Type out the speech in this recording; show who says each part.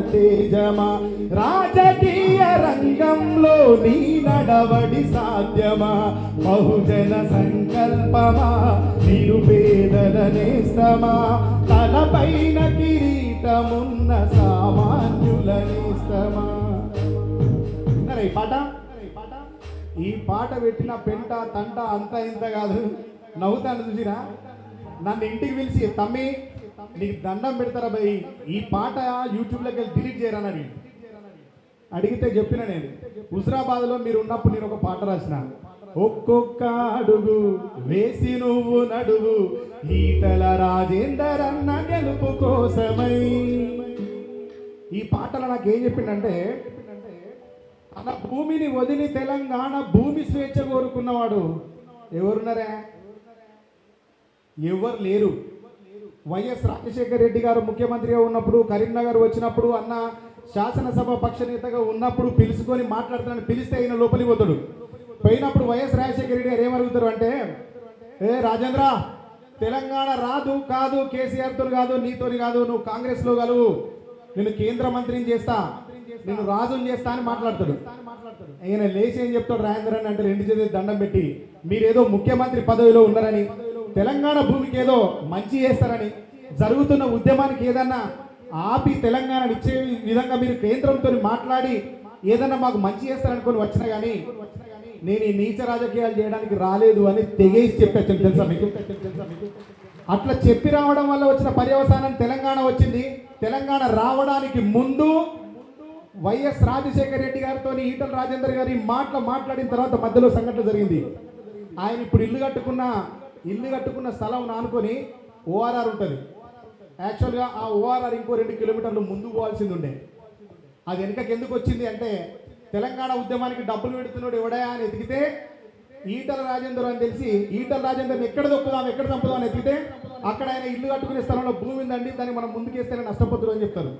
Speaker 1: తేజమా రాజకీయ రంగంలో నీ నడవడి సాధ్యమా? బహుజన సంకల్పమా? నిరుపేదల నేస్తమా తలపైన కిరీటమున్న సామాన్యుల నేస్తమా ఈ పాట? ఈ పాట పెట్టిన పెంట తంట అంత ఇంత కాదు. నవ్వుతాను చూసిరా? నన్ను ఇంటికి పిలిచి తమ్మి నీకు దండం పెడతారా భయ్? ఈ పాట యూట్యూబ్లోకి వెళ్ళి డిలీట్ చేయరని అడిగితే చెప్పిన నేను హుజరాబాద్లో మీరు ఉన్నప్పుడు నేను ఒక పాట రాసిన ఒక్కొక్క అడుగు వేసి నువ్వు నడువు ఈటల రాజేందర్ అన్న గెలుపు కోసమై. ఈ పాటలో నాకు ఏం చెప్పిండంటే తన భూమిని వదిలి తెలంగాణ భూమి స్వేచ్ఛ కోరుకున్నవాడు ఎవరున్నారా? ఎవరు లేరు? వైఎస్ రాజశేఖర రెడ్డి గారు ముఖ్యమంత్రిగా ఉన్నప్పుడు కరీంనగర్ వచ్చినప్పుడు అన్న శాసనసభ పక్ష నేతగా ఉన్నప్పుడు పిలుచుకొని మాట్లాడుతానని పిలిస్తే ఆయన లోపలికి పోతాడు. పోయినప్పుడు వైఎస్ రాజశేఖర రెడ్డి గారు ఏమడుగుతారు అంటే ఏ రాజేంద్ర తెలంగాణ రాదు కాదు కేసీఆర్తో కాదు నీతోని కాదు నువ్వు కాంగ్రెస్లో కలువు. నేను కేంద్ర మంత్రిని చేస్తా. నేను రాజుని చేస్తా అని మాట్లాడతాడు. ఆయన లేచి ఏం చెప్తాడు రాజేంద్ర అని అంటే రెండు చేతులు దండం పెట్టి మీరేదో ముఖ్యమంత్రి పదవిలో ఉన్నారని తెలంగాణ భూమికి ఏదో మంచి చేస్తారని జరుగుతున్న ఉద్యమానికి ఏదన్నా ఆపి తెలంగాణను ఇచ్చే విధంగా మీరు కేంద్రంతో మాట్లాడి ఏదన్నా మాకు మంచి చేస్తారనుకొని వచ్చినా కానీ నేను ఈ నీచ రాజకీయాలు చేయడానికి రాలేదు అని తెగేసి చెప్పాను తెలుసా మీకు? అట్లా చెప్పి రావడం వల్ల వచ్చిన పర్యవసానం తెలంగాణ వచ్చింది. తెలంగాణ రావడానికి ముందు వైఎస్ రాజశేఖర రెడ్డి గారితో ఈటల రాజేందర్ గారి మాటలు మాట్లాడిన తర్వాత మధ్యలో సంఘటన జరిగింది. ఆయన ఇప్పుడు ఇల్లు కట్టుకున్న ఇల్లు కట్టుకున్న స్థలం నానుకొని ఓఆర్ఆర్ ఉంటుంది. యాక్చువల్గా ఆ ఓఆర్ఆర్ ఇంకో రెండు కిలోమీటర్లు ముందు పోవాల్సింది ఉండే. అది వెనుకకి ఎందుకు వచ్చింది అంటే తెలంగాణ ఉద్యమానికి డబ్బులు పెడుతున్నాడు ఎవడయా అని ఎతికితే ఈటల రాజేందర్ అని తెలిసి ఈటల రాజేందర్ని ఎక్కడ దొక్కుదాం ఎక్కడ చంపుదాం అని ఎతికితే అక్కడ ఆయన ఇల్లు కట్టుకునే స్థలంలో భూమి ఉందండి దాన్ని మనం ముందుకేస్తేనే నష్టపోతుడు అని చెప్తారు.